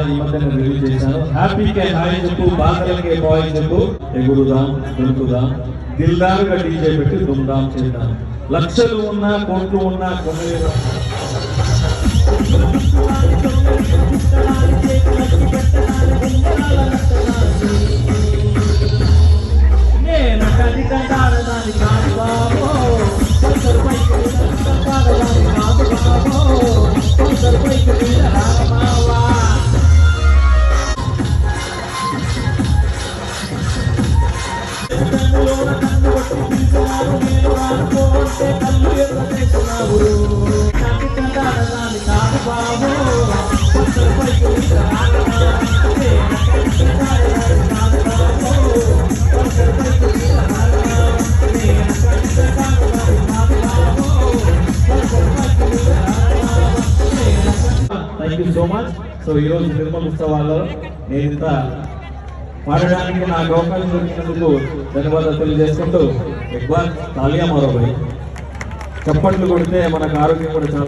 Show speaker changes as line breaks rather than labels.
నెల ఈ మధ్యన రిలీజ్ చేశాను. హ్యాపీకే హాయ్ చెప్పు బాధలకే బాయ్ చెప్పు. ఎగురుదాం దొరుకుదాం దిల్దారుగా డీజే పెట్టి దుమ్దాం చేద్దాం. లక్షలు ఉన్నా కోట్లు ఉన్నా
కొన్ని నేను
thank you so much so ఈ రోజు తిరుమల ఉత్సవాల్లో నేను ఇంత పాడడానికి నాకు అవకాశం దొరికినందుకు ధన్యవాదాలు తెలియజేసుకుంటూ ఎక్కువ తాలియా మరోబాయి చప్పట్లు కొడితే మనకు ఆరోగ్యం కూడా చాలా